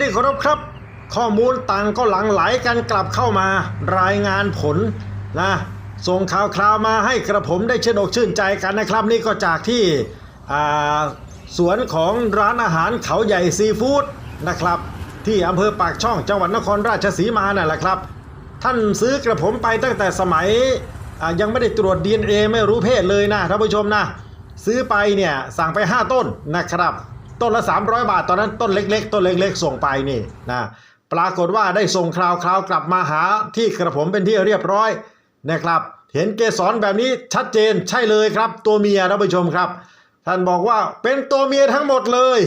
ที่เคารพครับ ข้อมูลต่างก็หลั่งไหลกันกลับเข้ามารายงานผลนะส่งข่าวคราวมาให้กระผมได้ชื่นอกชื่นใจกันนะครับ นี่ก็จากที่สวนของร้านอาหารเขาใหญ่ซีฟู้ดนะครับ ที่อำเภอปากช่องจังหวัดนครราชสีมานั่นแหละครับ ท่านซื้อกระผมไปตั้งแต่สมัยยังไม่ได้ตรวจ DNA ไม่รู้เพศเลยนะท่านผู้ชมนะ ซื้อไปเนี่ยสั่งไป 5 ต้นนะครับ ต้นละ 300 บาท ตอนนั้นต้นเล็ก ๆ ต้นเล็ก ๆ ส่งไปนี่นะปรากฏว่าได้ส่งคราวคราวกลับมาหาที่กระผมเป็นที่เรียบร้อยนะครับ เห็นเกสรแบบนี้ชัดเจนใช่เลยครับ ตัวเมียท่านผู้ชมครับ ท่านบอกว่าเป็นตัวเมียทั้งหมดเลย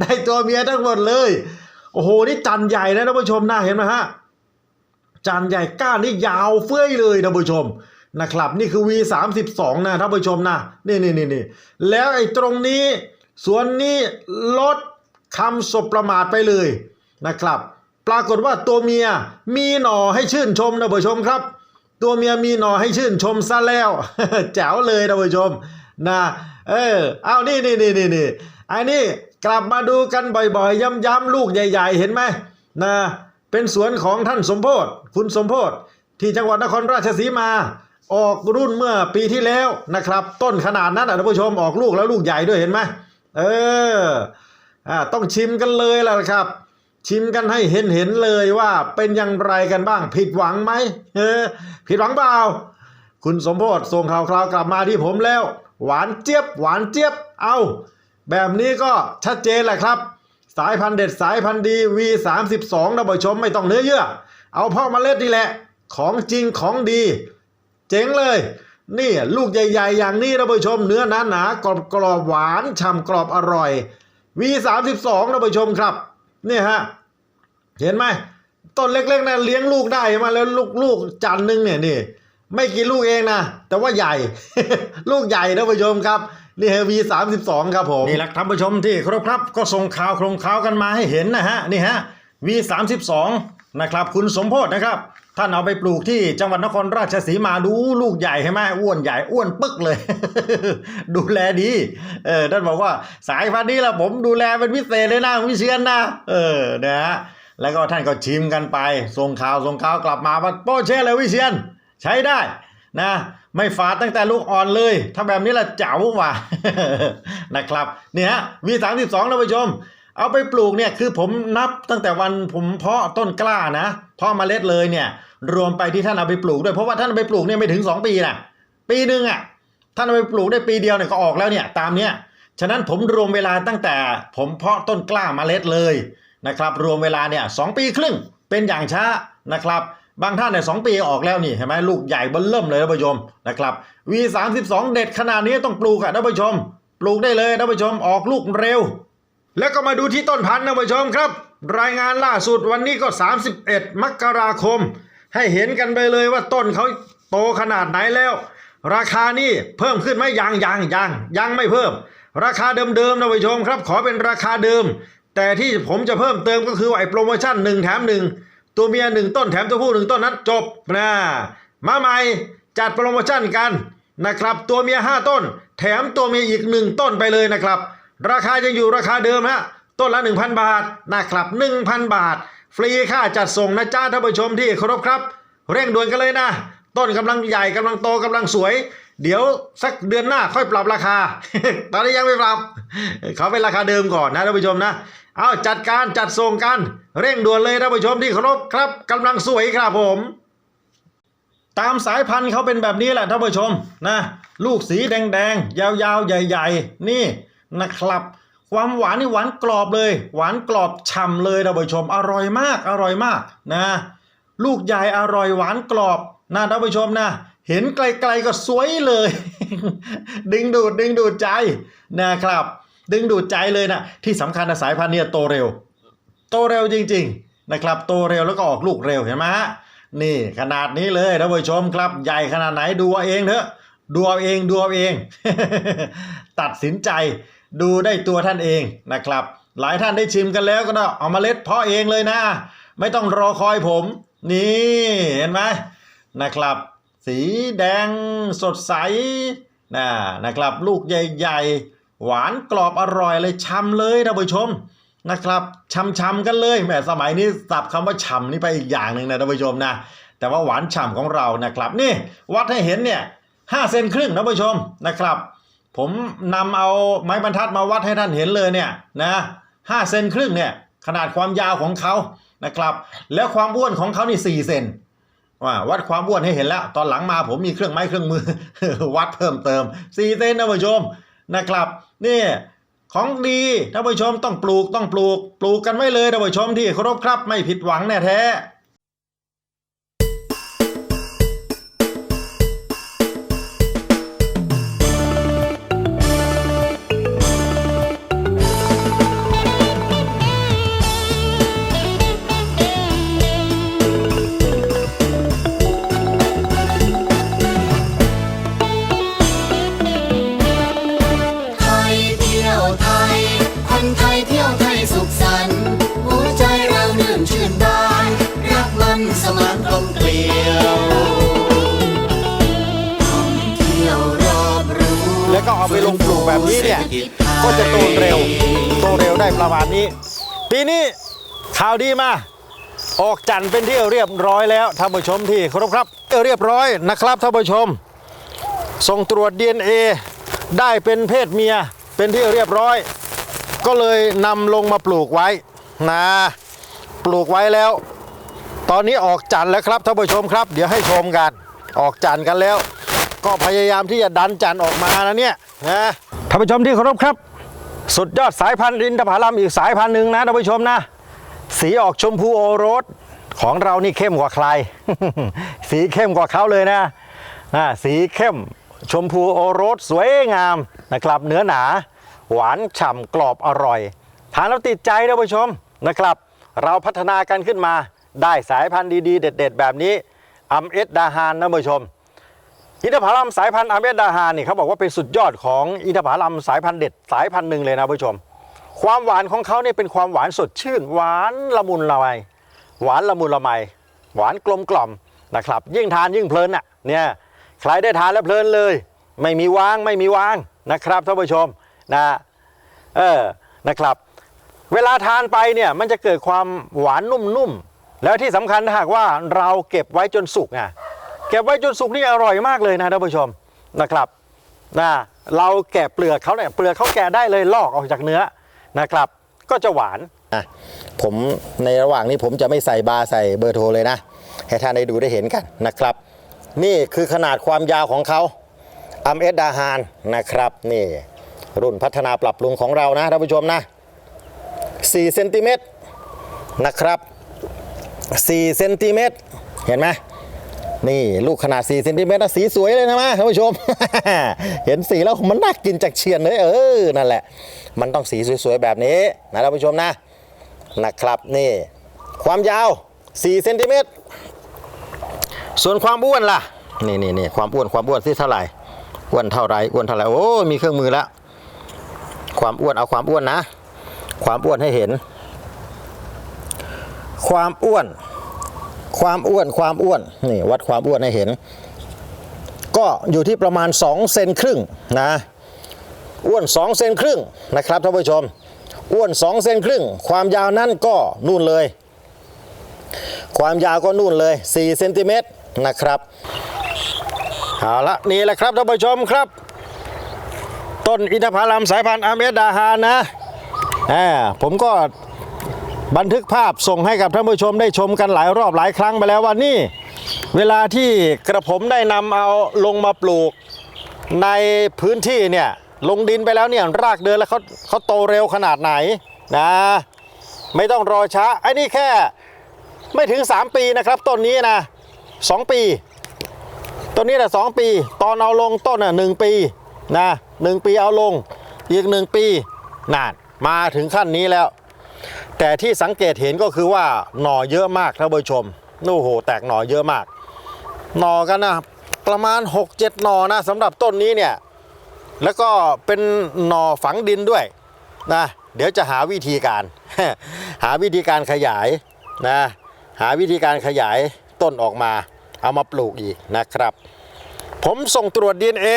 ได้ตัวเมียทั้งหมดเลย โอ้โหนี่จันใหญ่นะท่านผู้ชมนะเห็นไหมฮะจานใหญ่ก้านนี่ยาวเฟ้ยเลยท่านผู้ชมนะครับ นี่คือ V32 นะท่านผู้ชมนะนี่นี่นี่นี่แล้วไอ้ตรงนี้ ส่วนนี้ลดคำสบประมาทไปเลยนะครับ ปรากฏว่าตัวเมียมีหน่อให้ชื่นชมท่านผู้ชมครับ ตัวเมียมีหน่อให้ชื่นชมซะแล้วแจ๋วเลยท่านผู้ชมนะเออเอานี่นี่นี่นี่นี่ไอ้นี่กลับมาดูกันบ่อยๆ ย้ำๆลูกใหญ่ ๆ เห็นไหมนะเป็นสวนของท่านสมโพธคุณสมโพธที่จังหวัดนครราชสีมา ออกรุ่นเมื่อปีที่แล้วนะครับ ต้นขนาดนั้นนะท่านผู้ชมออกลูกแล้วลูกใหญ่ด้วยเห็นไหม เอออ่าต้องชิมกันเลยล่ะครับ ชิมกันให้เห็นเห็นเลยว่าเป็นอย่างไรกันบ้าง ผิดหวังไหมเออผิดหวังเปล่า คุณสมโพธส่งข่าวคราวกลับมาที่ผมแล้ว หวานเจี๊ยบ หวานเจี๊ยบ เอาแบบนี้ก็ชัดเจนแหละครับ สายพันธุ์เด็ดสายพันธุ์ดี V32 นะผู้ชมไม่ต้องเนื้อเยื่อ เอาพ่อเมล็ดนี่แหละ ของจริงของดี เจ๋งเลย นี่ลูกใหญ่ๆ อย่างนี้นะผู้ชมเนื้อหนาหนากรอบกรอบหวานฉ่ำกรอบอร่อย V32 นะผู้ชมครับนี่ฮะเห็นไหมต้นเล็กๆนะเลี้ยงลูกได้มาแล้วลูกลูกจันหนึงเนี่ยนี่ไม่กี่ลูกเองนะ แต่ว่าใหญ่ ลูกใหญ่นะผู้ชมครับ นี่ฮะ V32 ครับผม นี่แหละท่านผู้ชมที่ครพครับ ก็ส่งข่าวโครงข่าวกันมาให้เห็นนะฮะ นี่ฮะ V32 นะครับ คุณสมโพธนะครับ ท่านเอาไปปลูกที่จังหวัดนครราชสีมาดูลูกใหญ่ใช่ไหมอ้วนใหญ่อ้วนปึ๊กเลย ดูแลดีเออท่านบอกว่าสายพันธุ์นี้ละผมดูแลเป็นพิเศษเลยนะวิเชียนนะเออนะฮะแล้วก็ท่านก็ชิมกันไปส่งข่าวส่งข่าวกลับมาว่าโป้เช่เลยวิเชียน ใช้ได้นะไม่ฝาดตั้งแต่ลูกอ่อนเลย ถ้าแบบนี้ละเจ๋วว่ะนะครับเนี่ยฮะ V32 นะผู้ชม เอาไปปลูกเนี่ยคือผมนับตั้งแต่วันผมเพาะต้นกล้านะเพาะเมล็ดเลยเนี่ย รวมไปที่ท่านเอาไปปลูกด้วยเพราะว่าท่านเอาไปปลูกเนี่ยไม่ถึง 2 ปีนะปีหนึ่งอะท่านเอาไปปลูกได้ปีเดียวเนี่ยก็ออกแล้วเนี่ยตามเนี้ยฉะนั้นผมรวมเวลาตั้งแต่ผมเพาะต้นกล้าเมล็ดเลยนะครับ รวมเวลาเนี่ยสองปีครึ่งเป็นอย่างช้านะครับ บางท่านเนี่ยสองปีออกแล้วนี่เห็นไหมลูกใหญ่เบิ้ลเริ่มเลยท่านผู้ชมนะครับ V32 เด็ดขนาดนี้ต้องปลูกอะท่านผู้ชม ปลูกได้เลยท่านผู้ชมออกลูกเร็ว แล้วก็มาดูที่ต้นพันธุ์ท่านผู้ชมครับ รายงานล่าสุดวันนี้ก็ 31 มกราคม ให้เห็นกันไปเลยว่าต้นเขาโตขนาดไหนแล้ว ราคานี่เพิ่มขึ้นไหมยังยังยังยังไม่เพิ่ม ราคาเดิมๆท่านผู้ชมครับ ขอเป็นราคาเดิม แต่ที่ผมจะเพิ่มเติมก็คือไอ้โปรโมชั่น1แถม1ตัวเมียหนึ่งต้นแถมตัวผู้หนึ่งต้นนั้นจบนะมาใหม่จัดโปรโมชั่นกันนะครับ ตัวเมีย 5 ต้น แถมตัวเมียอีก 1 ต้นไปเลยนะครับ ราคายังอยู่ราคาเดิมฮะต้นละ 1,000 บาทนะครับ 1,000 บาท ฟรีค่าจัดส่งนะจ้าท่านผู้ชมที่เคารพครับ เร่งด่วนกันเลยนะ ต้นกำลังใหญ่กำลังโตกำลังสวย เดี๋ยวสักเดือนหน้าค่อยปรับราคา ตอนนี้ยังไม่ปรับ เขาเป็นราคาเดิมก่อนนะท่านผู้ชมนะเอาจัดการจัดส่งกันเร่งด่วนเลยท่านผู้ชมที่เคารพครับกำลังสวยครับผม ตามสายพันธุ์เขาเป็นแบบนี้แหละท่านผู้ชมนะ ลูกสีแดงๆยาวๆใหญ่ ๆ นี่ นะครับ ความหวานนี่หวานกรอบเลย หวานกรอบฉ่ำเลยท่านผู้ชม อร่อยมากอร่อยมากนะ ลูกใหญ่อร่อยหวานกรอบนะท่านผู้ชมนะเห็นไกลๆก็สวยเลย ดึงดูดดึงดูดใจนะครับ ดึงดูดใจเลยนะที่สำคัญนะสายพันธุ์เนี่ยโตเร็ว โตเร็วจริง ๆ นะครับ โตเร็วแล้วก็ออกลูกเร็วเห็นไหมฮะนี่ขนาดนี้เลยท่านผู้ชมครับ ใหญ่ขนาดไหนดูเอาเองเถอะดูเอาเองดูเอาเอง ตัดสินใจ ดูได้ตัวท่านเองนะครับ หลายท่านได้ชิมกันแล้วก็เอามาเล็ดเพาะเองเลยนะ ไม่ต้องรอคอยผม นี่เห็นไหมนะครับ สีแดงสดใสนะนะครับ ลูกใหญ่ๆ หวานกรอบอร่อยเลยช้ำเลยท่านผู้ชมนะครับช่ำๆกันเลยแหมสมัยนี้สับคำว่าฉ่ำนี่ไปอีกอย่างหนึ่งนะท่านผู้ชมนะแต่ว่าหวานฉ่ำของเรานะครับ นี่วัดให้เห็นเนี่ยห้าเซนครึ่งท่านผู้ชมนะครับ ผมนำเอาไม้บรรทัดมาวัดให้ท่านเห็นเลยเนี่ยนะห้าเซนครึ่งเนี่ยขนาดความยาวของเขานะครับ แล้วความอ้วนของเขานี่สี่เซนว่าวัดความอ้วนให้เห็นแล้ว ตอนหลังมาผมมีเครื่องไม้เครื่องมือ วัดเพิ่มเติมสี่เซนท่านผู้ชมนะครับนี่ของดีท่านผู้ชมต้องปลูกต้องปลูก ปลูกกันไว้เลยท่านผู้ชมที่เคารพครับไม่ผิดหวังแน่แท้ ก็จะโตเร็ว โตเร็วได้ประมาณนี้ ปีนี้ข่าวดีมา ออกจันทร์เป็นที่เรียบร้อยแล้วท่านผู้ชมที่เคารพครับเรียบร้อยนะครับท่านผู้ชม ส่งตรวจ DNA ได้เป็นเพศเมียเป็นที่เรียบร้อย ก็เลยนำลงมาปลูกไว้นะปลูกไว้แล้ว ตอนนี้ออกจันทร์แล้วครับท่านผู้ชมครับ เดี๋ยวให้ชมกัน ออกจันทร์กันแล้ว ก็พยายามที่จะดันจันทร์ออกมานะเนี่ยนะ ท่านผู้ชมที่เคารพครับ สุดยอดสายพันธุ์อินทผลัมอีกสายพันธุ์หนึ่งนะท่านผู้ชมนะ สีออกชมพูโอรสของเรานี่เข้มกว่าใคร สีเข้มกว่าเขาเลยนะนะสีเข้มชมพูโอรสสวยงามนะครับ เนื้อหนา หวานฉ่ำกรอบอร่อยทานแล้วติดใจท่านผู้ชมนะครับ เราพัฒนากันขึ้นมาได้สายพันธุ์ดีๆ เด็ด ๆ แบบนี้อัมเอสดาฮานท่านผู้ชม อินทผลัมสายพันธุ์อเมดดาฮานี่เขาบอกว่าเป็นสุดยอดของอินทผลัมสายพันธุ์เด็ดสายพันธุ์หนึ่งเลยนะผู้ชม ความหวานของเขาเนี่ยเป็นความหวานสดชื่น หวานละมุนละไมหวานละมุนละไมหวานกลมกล่อมนะครับ ยิ่งทานยิ่งเพลินอะเนี่ยใครได้ทานแล้วเพลินเลย ไม่มีว่างไม่มีว่างนะครับท่านผู้ชมนะเออนะครับ เวลาทานไปเนี่ยมันจะเกิดความหวานนุ่มๆแล้วที่สำคัญถ้าหากว่าเราเก็บไว้จนสุกอะ เก็บไว้จนสุกนี่อร่อยมากเลยนะท่านผู้ชมนะครับนะเราแกะเปลือกเขาเนี่ยเปลือกเขาแกะได้เลยลอกออกจากเนื้อนะครับ ก็จะหวานอะผมในระหว่างนี้ผมจะไม่ใส่บาร์ใส่เบอร์โทรเลยนะ ให้ท่านได้ดูได้เห็นกันนะครับ นี่คือขนาดความยาวของเขาอัมเอสดาฮานนะครับ นี่รุ่นพัฒนาปรับปรุงของเรานะท่านผู้ชมนะ4เซนติเมตรนะครับ4เซนติเมตรเห็นไหม นี่ลูกขนาด4เซนติเมตรนะสีสวยเลยนะมาท่านผู้ชม เห็นสีแล้วมันน่ากินจากเชียนเลยเออนั่นแหละ มันต้องสีสวยๆแบบนี้นะท่านผู้ชมนะนะครับนี่ ความยาว4เซนติเมตรส่วนความอ้วนล่ะนี่นี่นี่ความอ้วนความอ้วนที่เท่าไหร่อ้วนเท่าไหรอ้วนเท่าไหร่โอ้มีเครื่องมือแล้วความอ้วนเอาความอ้วนนะ ความอ้วนให้เห็น ความอ้วน ความอ้วนความอ้วนนี่วัดความอ้วนให้เห็น ก็อยู่ที่ประมาณ2เซนครึ่งนะอ้วน2เซนครึ่งนะครับท่านผู้ชม อ้วน2เซนครึ่ง ความยาวนั่นก็นู่นเลย ความยาวก็นู่นเลย4เซนติเมตรนะครับเอาละนี่แหละครับท่านผู้ชมครับ ต้นอินทผลัมสายพันธุ์อเมดาฮานนะอ่าผมก็ บันทึกภาพส่งให้กับท่านผู้ชมได้ชมกันหลายรอบหลายครั้งไปแล้วว่านี่ เวลาที่กระผมได้นำเอาลงมาปลูกในพื้นที่เนี่ยลงดินไปแล้วเนี่ยรากเดินแล้วเขาเขาโตเร็วขนาดไหนนะไม่ต้องรอช้าไอ้นี่แค่ไม่ถึง 3 ปีนะครับต้นนี้นะ 2 ปีต้นนี้แหละสองปี ตอนเอาลงต้นอะหนึ่งปีนะหนึ่งปีเอาลงอีกหนึ่งปีนานมาถึงขั้นนี้แล้ว แต่ที่สังเกตเห็นก็คือว่าหน่อเยอะมากท่านผู้ชมโอ้โห แตกหน่อเยอะมาก หน่อกันนะประมาณ 6-7 หน่อนะสำหรับต้นนี้เนี่ย แล้วก็เป็นหน่อฝังดินด้วยนะเดี๋ยวจะหาวิธีการ หาวิธีการขยายนะหาวิธีการขยายต้นออกมา เอามาปลูกอีกนะครับ ผมส่งตรวจ DNA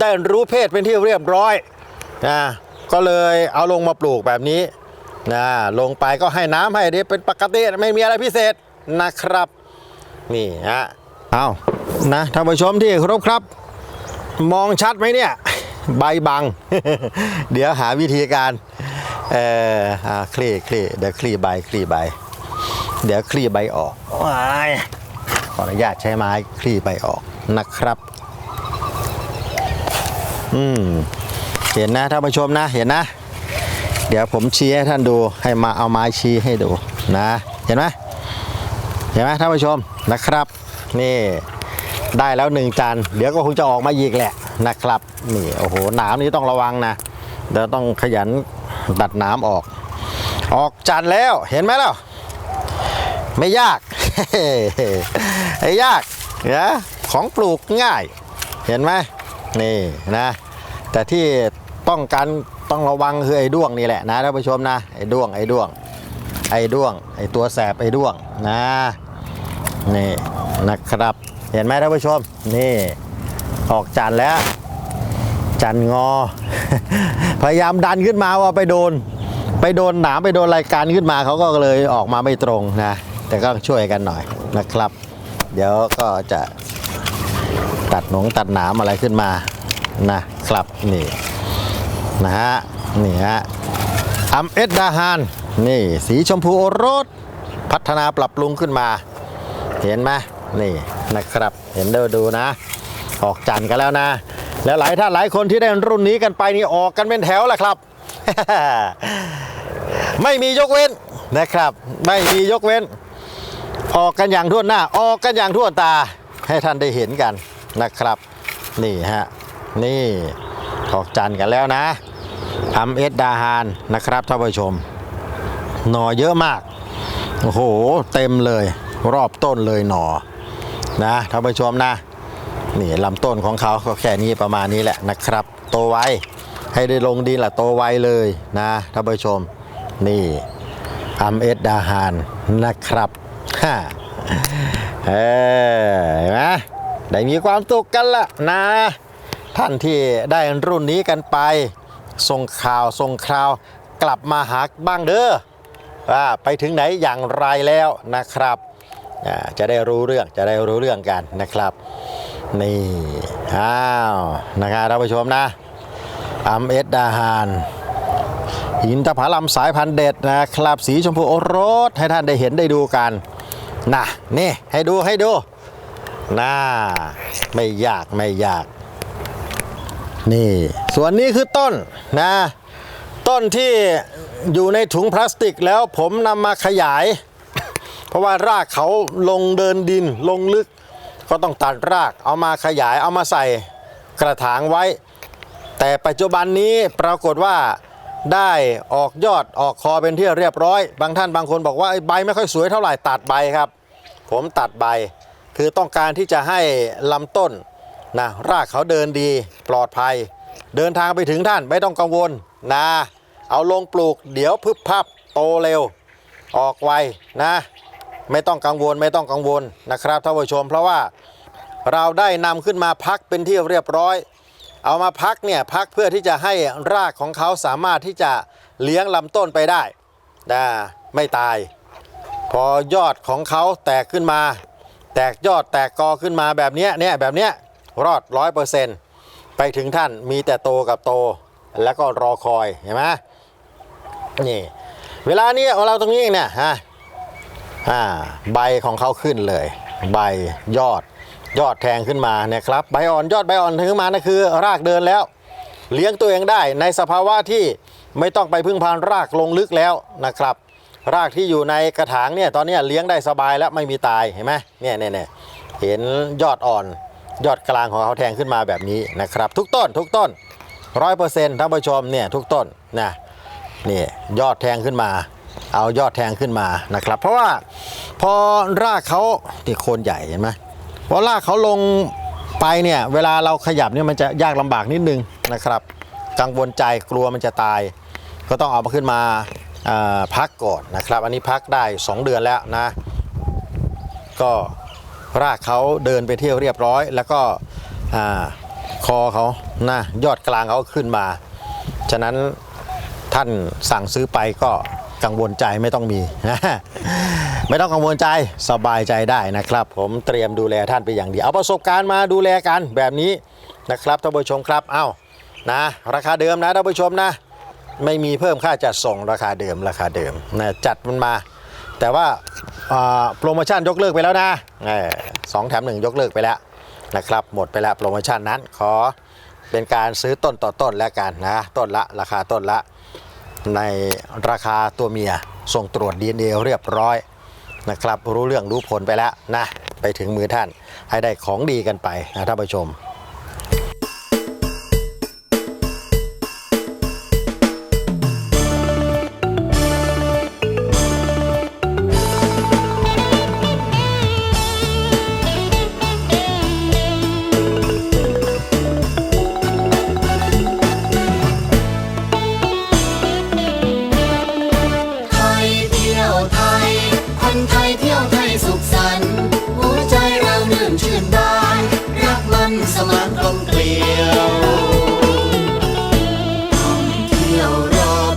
ได้รู้เพศเป็นที่เรียบร้อยนะก็เลยเอาลงมาปลูกแบบนี้ นะลงไปก็ให้น้ำให้ดีเป็นปกติไม่มีอะไรพิเศษนะครับ นี่ฮะเอานะท่านผู้ชมที่เคารพครับ มองชัดไหมเนี่ย ใบบัง เดี๋ยวหาวิธีการ เอ่อคลี่คลี่เดี๋ยวคลี่ใบคลี่ใบ เดี๋ยวคลี่ใบออกว้ายขออนุญาตใช้ไม้คลี่ใบออกนะครับ อืมเห็นนะท่านผู้ชมนะเห็นนะ เดี๋ยวผมชี้ให้ท่านดูให้มาเอาไม้ชี้ให้ดูนะเห็นไหมเห็นไหมท่านผู้ชมนะครับ นี่ได้แล้วหนึ่งจานเดี๋ยวก็คงจะออกมาอีกแหละนะครับนี่โอ้โหหนามนี่ต้องระวังนะเดี๋ยวต้องขยันตัดหน้ำออก ออกจานแล้วเห็นไหมล่ะไม่ยากไม่ยากนะของปลูกง่าย เห็นไหมนี่นะแต่ที่ต้องการ ต้องระวังคือไอ้ด้วงนี่แหละนะท่านผู้ชมนะไอ้ด้วงไอ้ด้วง ไอ้ด้วง ไอ้ตัวแสบไอ้ด้วงนะนี่นะครับ เห็นไหมท่านผู้ชมนี่ออกจันแล้วจันงอ พยายามดันขึ้นมาว่าไปโดน ไปโดนหนามไปโดนรายการขึ้นมาเขาก็เลยออกมาไม่ตรงนะ แต่ก็ช่วยกันหน่อยนะครับ เดี๋ยวก็จะตัดหนงตัดหนามอะไรขึ้นมานะครับนี่ นะฮะนี่ฮะอัมเอ็ดดาฮานนี่สีชมพูโอรส พัฒนาปรับปรุงขึ้นมา เห็นไหมนี่นะครับเห็นเดูดูนะ ออกจันกันแล้วนะ แล้วหลายท่านหลายคนที่ได้รุ่นนี้กันไปนี่ออกกันเป็นแถวแหละครับ ไม่มียกเว้นนะครับ ไม่มียกเว้น ออกกันอย่างทั่วหน้า ออกกันอย่างทั่วตา ให้ท่านได้เห็นกันนะครับ นี่ฮะนี่ออกจันกันแล้วนะ ทำเอสดาฮานนะครับท่านผู้ชม หน่อเยอะมาก โอ้โห เต็มเลย รอบต้นเลยหน่อ นะท่านผู้ชมนะ นี่ลำต้นของเขาก็แค่นี้ประมาณนี้แหละนะครับ โตไว ให้ได้ลงดินละโตไวเลยนะท่านผู้ชม นี่อัมเอสดาฮานนะครับฮ่าเออเห็นไหมได้มีความสุขกันละนะ ท่านที่ได้รุ่นนี้กันไป ส่งข่าวส่งคราวกลับมาหาบ้างเด้อว่าไปถึงไหนอย่างไรแล้วนะครับอ่าจะได้รู้เรื่องจะได้รู้เรื่องกันนะครับนี่อ้าวนะครับท่านผู้ชมนะอัมเอสดาฮานหินตะผาลำสายพันธุ์เด็ดนะครับสีชมพูโอรสให้ท่านได้เห็นได้ดูกันนะนี่ให้ดูให้ดูน่าไม่ยากไม่ยาก นี่ ส่วนนี้คือต้นนะ ต้นที่อยู่ในถุงพลาสติกแล้วผมนำมาขยาย เพราะว่ารากเขาลงเดินดินลงลึก ก็ต้องตัดรากเอามาขยายเอามาใส่กระถางไว้ แต่ปัจจุบันนี้ปรากฏว่าได้ออกยอดออกคอเป็นที่เรียบร้อย บางท่านบางคนบอกว่าใบไม่ค่อยสวยเท่าไหร่ตัดใบครับ ผมตัดใบ คือต้องการที่จะให้ลำต้น นะรากเขาเดินดีปลอดภัย เดินทางไปถึงท่านไม่ต้องกังวลนะเอาลงปลูกเดี๋ยวพึบพับโตเร็ว ออกไวนะ ไม่ต้องกังวลไม่ต้องกังวลนะครับท่านผู้ชม เพราะว่าเราได้นำขึ้นมาพักเป็นที่เรียบร้อย เอามาพักเนี่ยพักเพื่อที่จะให้รากของเขาสามารถที่จะเลี้ยงลำต้นไปได้นะไม่ตาย พอยอดของเขาแตกขึ้นมา แตกยอดแตกกอขึ้นมาแบบนี้เนี่ยแบบเนี้ย รอดร้อยเปอร์เซ็นต์ไปถึงท่านมีแต่โตกับโต แล้วก็รอคอยเห็นไหมนี่เวลานี้ของเราตรงนี้เองเนี่ยฮะอ่าใบของเขาขึ้นเลย ใบยอดยอดแทงขึ้นมาเนี่ยครับใบอ่อนยอดใบอ่อนขึ้นมานั่นคือ รากเดินแล้ว เลี้ยงตัวเองได้ในสภาวะที่ไม่ต้องไปพึ่งพานรากลงลึกแล้วนะครับ รากที่อยู่ในกระถางเนี่ยตอนนี้เลี้ยงได้สบายแล้วไม่มีตายเห็นไหมเนี่ยเนี่ยเนี่ยเห็นยอดอ่อน ยอดกลางของเขาแทงขึ้นมาแบบนี้นะครับ ทุกต้นทุกต้นร้อยเปอร์เซ็นต์ท่านผู้ชมเนี่ยทุกต้นนะนี่ยอดแทงขึ้นมา เอายอดแทงขึ้นมานะครับ เพราะว่าพอรากเขาที่โคนใหญ่เห็นไหมพอรากเขาลงไปเนี่ยเวลาเราขยับเนี่ยมันจะยากลำบากนิดนึงนะครับ กังวลใจกลัวมันจะตาย ก็ต้องเอามาขึ้นมาาพักก่อนนะครับ อันนี้พักได้ 2 เดือนแล้วนะ ก็ รากเขาเดินไปเที่ยวเรียบร้อย แล้วก็คอเขานะยอดกลางเขาขึ้นมา ฉะนั้นท่านสั่งซื้อไปก็กังวลใจไม่ต้องมีไม่ต้องกังวลใจสบายใจได้นะครับ ผมเตรียมดูแลท่านไปอย่างดี เอาประสบการณ์มาดูแลกันแบบนี้นะครับท่านผู้ชมครับเอ้านะราคาเดิมนะท่านผู้ชมนะ ไม่มีเพิ่มค่าจัดส่งราคาเดิมราคาเดิมนะจัดมันมา แต่ว่า อ่าโปรโมชั่นยกเลิกไปแล้วนะเออสองแถมหนึ่งยกเลิกไปแล้วนะครับ หมดไปแล้วโปรโมชั่นนั้นขอเป็นการซื้อต้นต่อต้นแล้วกันนะต้นละราคาต้นละ ในราคาตัวเมียส่งตรวจ DNA เรียบร้อยนะครับ รู้เรื่องรู้ผลไปแล้วนะ ไปถึงมือท่านให้ได้ของดีกันไปนะท่านผู้ชม